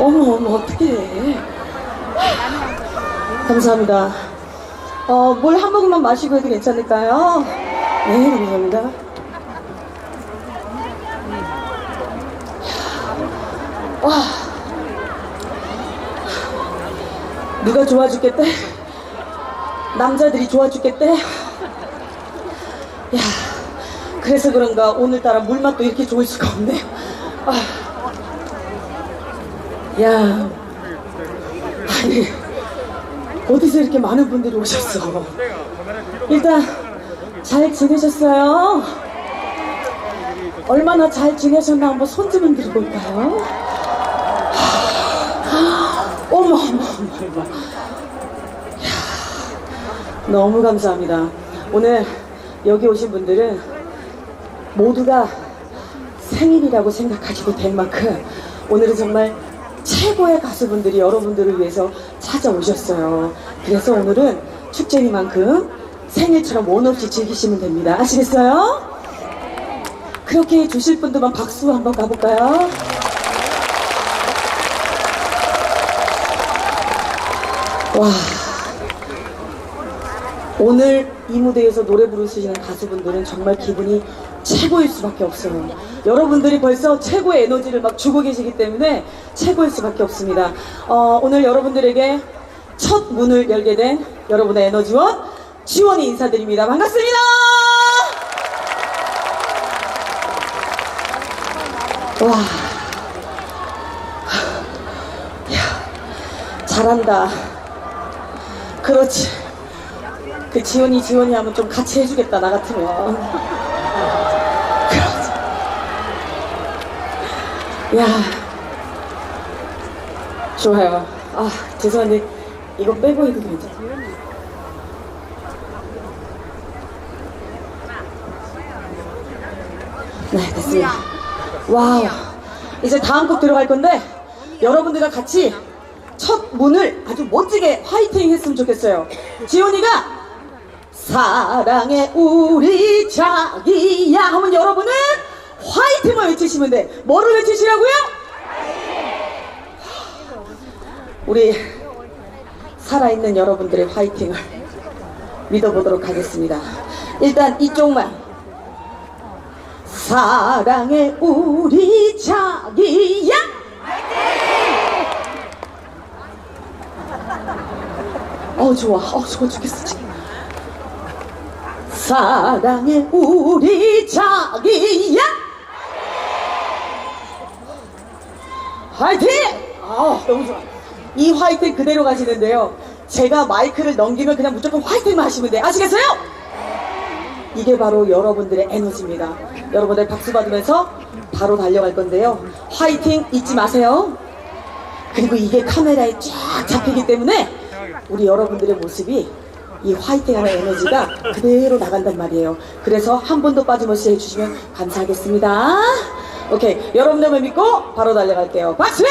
어떻게 해? 감사합니다. 어, 물 한 모금만 마시고 해도 괜찮을까요? 네, 감사합니다. 와. 누가 좋아 죽겠대? 남자들이 좋아 죽겠대? 야, 그래서 그런가 오늘따라 물맛도 이렇게 좋을 수가 없네. 아. 야, 아니, 어디서 이렇게 많은 분들이 오셨어? 일단, 잘 지내셨어요? 얼마나 잘 지내셨나 한번 손 좀 흔들어 볼까요? 어머, 어머, 어머, 어머. 너무 감사합니다. 오늘 여기 오신 분들은 모두가 생일이라고 생각하셔도 될 만큼 오늘은 정말 최고의 가수분들이 여러분들을 위해서 찾아오셨어요. 그래서 오늘은 축제니만큼 생일처럼 원 없이 즐기시면 됩니다. 아시겠어요? 그렇게 해주실 분들만 박수 한번 가볼까요? 와. 오늘 이 무대에서 노래 부르시는 가수분들은 정말 기분이 최고일 수밖에 없어요. 여러분들이 벌써 최고의 에너지를 막 주고 계시기 때문에 최고일 수밖에 없습니다. 어, 오늘 여러분들에게 첫 문을 열게 된 여러분의 에너지원 지원이 인사드립니다. 반갑습니다. 와. 야, 잘한다. 그렇지. 그 지원이 지원이 하면 좀 같이 해주겠다 나 같으면. 그렇지. 야. 좋아요. 아 죄송한데 이거 빼고 해도 괜찮아요? 네 됐습니다. 와우. 이제 다음 곡 들어갈 건데 여러분들과 같이 첫 문을 아주 멋지게 화이팅 했으면 좋겠어요. 지훈이가 사랑해 우리 자기야 하면 여러분은 화이팅을 외치시면 돼. 뭐를 외치시라고요? 우리 살아있는 여러분들의 화이팅을 믿어보도록 하겠습니다. 일단 이쪽만. 사랑해 우리 자기야. 어 좋아. 어 좋아. 죽겠어 사랑해 우리 자기야 화이팅 아 너무 좋아 이 화이팅 그대로 가시는데요 제가 마이크를 넘기면 그냥 무조건 화이팅만 하시면 돼 아시겠어요? 이게 바로 여러분들의 에너지입니다. 여러분들 박수 받으면서 바로 달려갈 건데요. 화이팅 잊지 마세요. 그리고 이게 카메라에 쫙 잡히기 때문에 우리 여러분들의 모습이 이 화이팅하는 에너지가 그대로 나간단 말이에요. 그래서 한 번도 빠짐없이 해주시면 감사하겠습니다. 오케이. 여러분들만 믿고 바로 달려갈게요. 박수!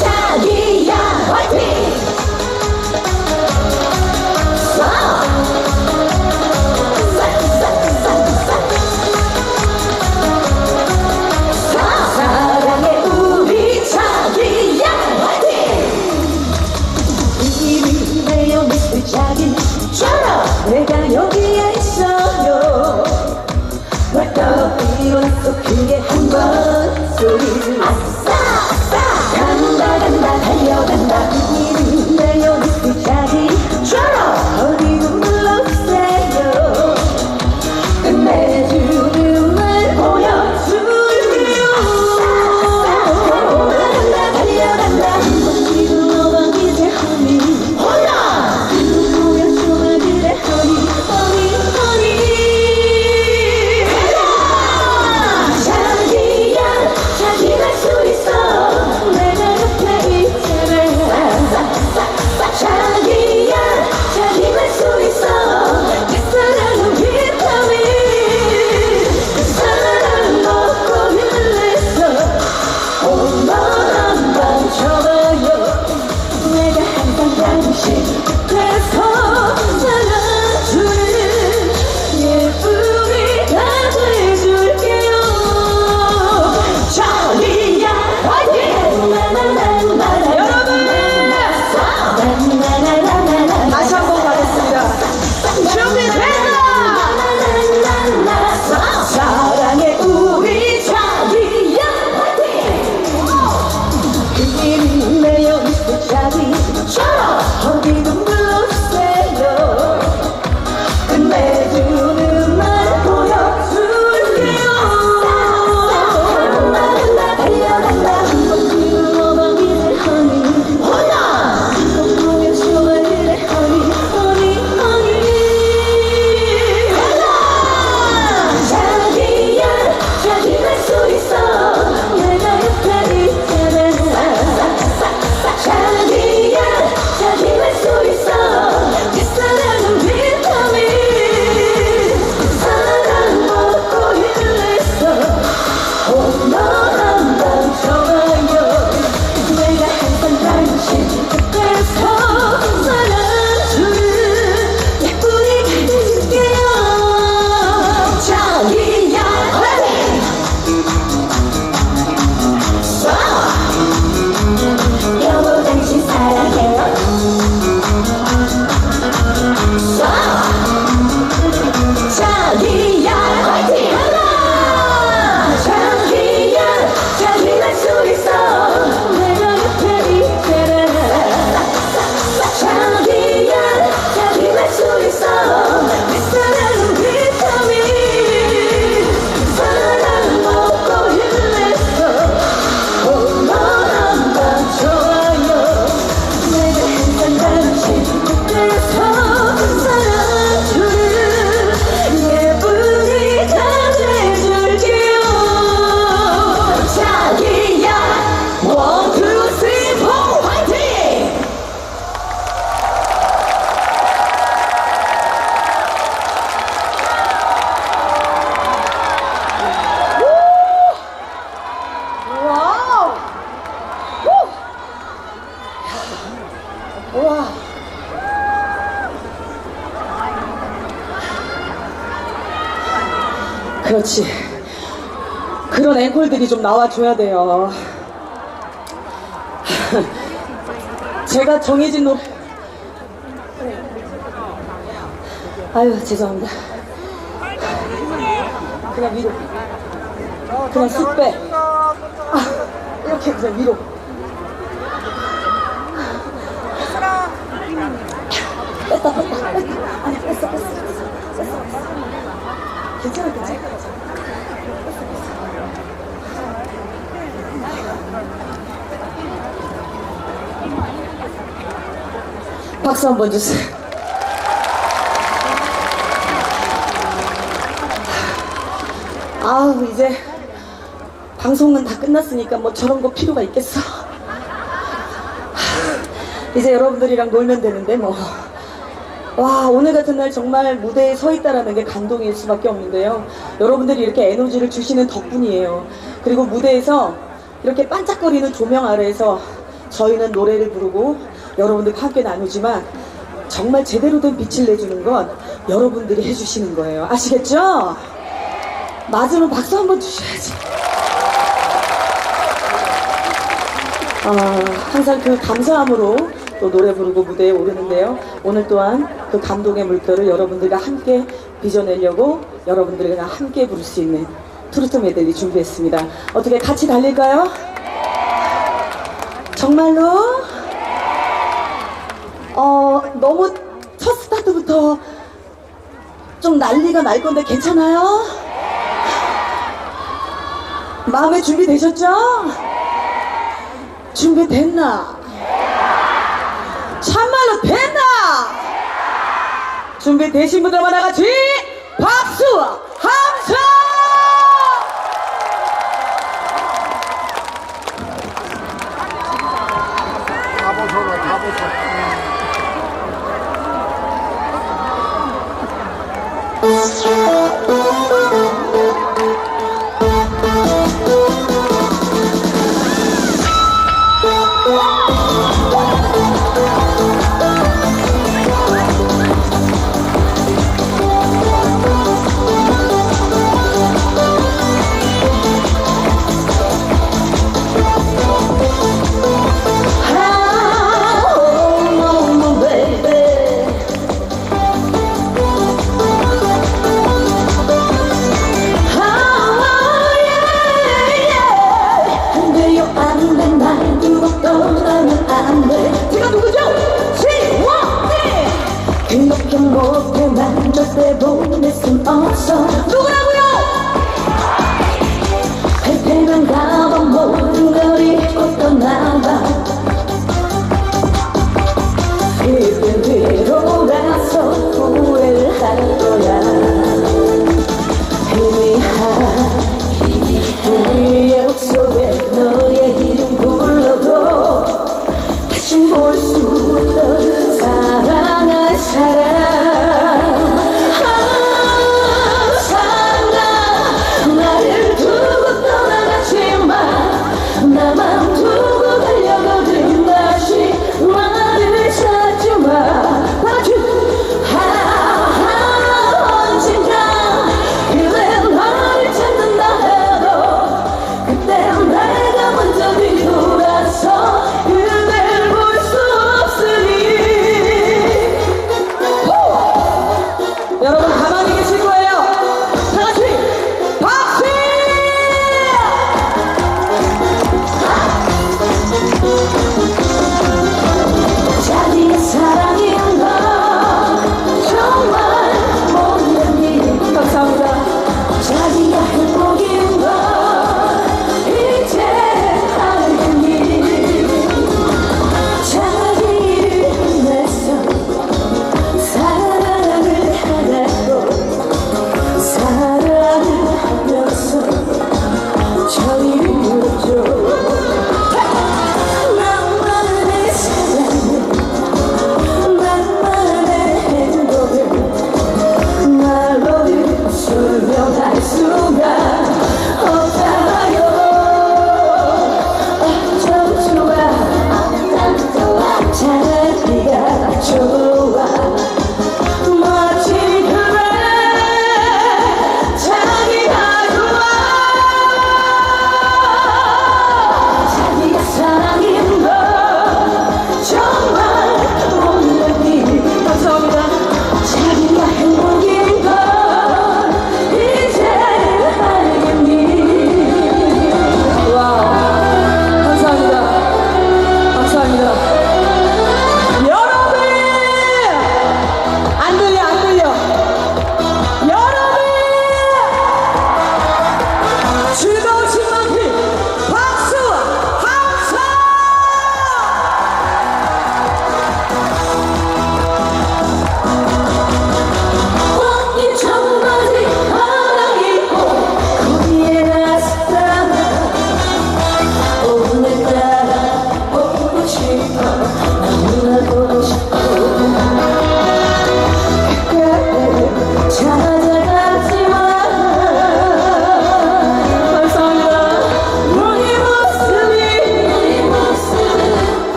자기야 화이팅! 한번 소리를 아싸 간다 간다 달려간다 앵콜들이 좀 나와줘야 돼요. 제가 정해진 노래. 아유, 죄송합니다. 그냥 위로. 그냥 쑥 빼. 아, 이렇게 그냥 위로. 뺐다, 뺐다. 아니, 뺐어, 뺐어. 뺐어. 괜찮아, 괜찮아. 박수 한 번 주세요. 아우, 이제 방송은 다 끝났으니까 뭐 저런 거 필요가 있겠어. 이제 여러분들이랑 놀면 되는데 뭐. 와, 오늘 같은 날 정말 무대에 서 있다라는 게 감동일 수밖에 없는데요. 여러분들이 이렇게 에너지를 주시는 덕분이에요. 그리고 무대에서 이렇게 반짝거리는 조명 아래에서 저희는 노래를 부르고 여러분들과 함께 나누지만 정말 제대로 된 빛을 내주는 건 여러분들이 해주시는 거예요. 아시겠죠? 맞으면 박수 한번 주셔야지. 아, 항상 그 감사함으로 또 노래 부르고 무대에 오르는데요. 오늘 또한 그 감동의 물결을 여러분들과 함께 빚어내려고 여러분들과 함께 부를 수 있는 트로트 메들리 준비했습니다. 어떻게 같이 달릴까요? 정말로? 어, 너무 첫 스타트부터 좀 난리가 날 건데 괜찮아요? 마음에 준비되셨죠? 준비됐나? 참말로 됐나? 준비되신 분들만 다 같이 박수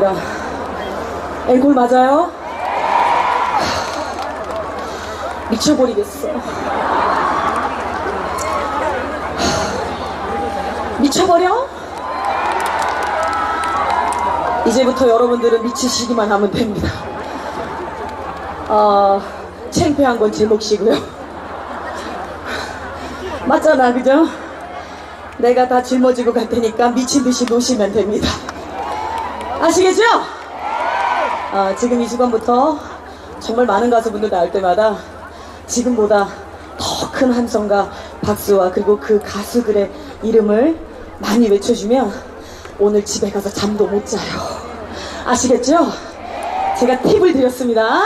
감사합니다. 앵콜 맞아요? 미쳐버리겠어. 미쳐버려? 이제부터 여러분들은 미치시기만 하면 됩니다. 어, 창피한 건 제 몫이고요. 맞잖아, 그죠? 내가 다 짊어지고 갈 테니까 미친 듯이 노시면 됩니다. 아시겠죠? 아, 지금 이 시간부터 정말 많은 가수분들 나올 때마다 지금보다 더 큰 함성과 박수와 그리고 그 가수들의 이름을 많이 외쳐주면 오늘 집에 가서 잠도 못 자요. 아시겠죠? 제가 팁을 드렸습니다.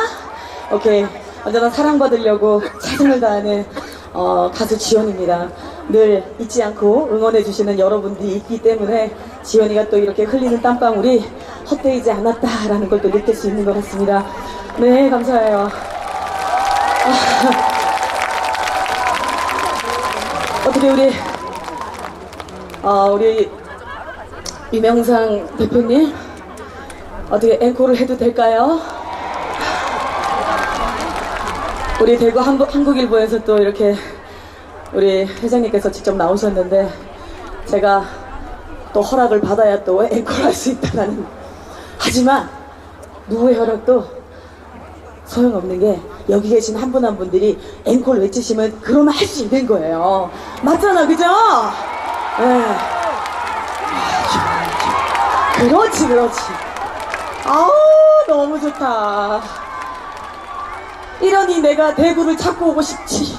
오케이. 언제나 사랑받으려고 최선을 다하는 어, 가수 지연입니다. 늘 잊지 않고 응원해주시는 여러분들이 있기 때문에 지연이가 또 이렇게 흘리는 땀방울이 헛되이지 않았다라는 걸 또 느낄 수 있는 것 같습니다. 네, 감사해요. 어떻게 우리, 어, 우리 유명상 대표님, 어떻게 앵콜을 해도 될까요? 우리 대구 한국, 한국일보에서 또 이렇게 우리 회장님께서 직접 나오셨는데 제가 또 허락을 받아야 또 앵콜 할 수 있다는 하지만 누구의 허락도 소용없는 게 여기 계신 한분한 분들이 앵콜 외치시면 그러면 할 수 있는 거예요 맞잖아 그죠? 네. 그렇지 그렇지 아우 너무 좋다 이러니 내가 대구를 찾고 오고 싶지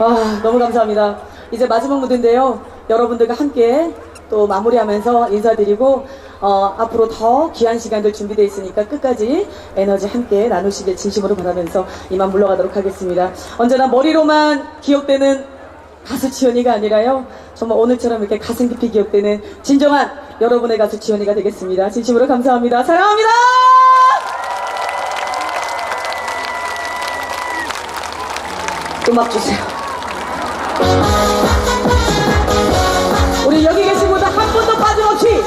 아, 너무 감사합니다. 이제 마지막 무대인데요. 여러분들과 함께 또 마무리하면서 인사드리고, 어, 앞으로 더 귀한 시간들 준비되어 있으니까 끝까지 에너지 함께 나누시길 진심으로 바라면서 이만 물러가도록 하겠습니다. 언제나 머리로만 기억되는 가수 지연이가 아니라요. 정말 오늘처럼 이렇게 가슴 깊이 기억되는 진정한 여러분의 가수 지연이가 되겠습니다. 진심으로 감사합니다. 사랑합니다! 음악 주세요. 우리 여기 계신 분들 한 분도 빠짐없이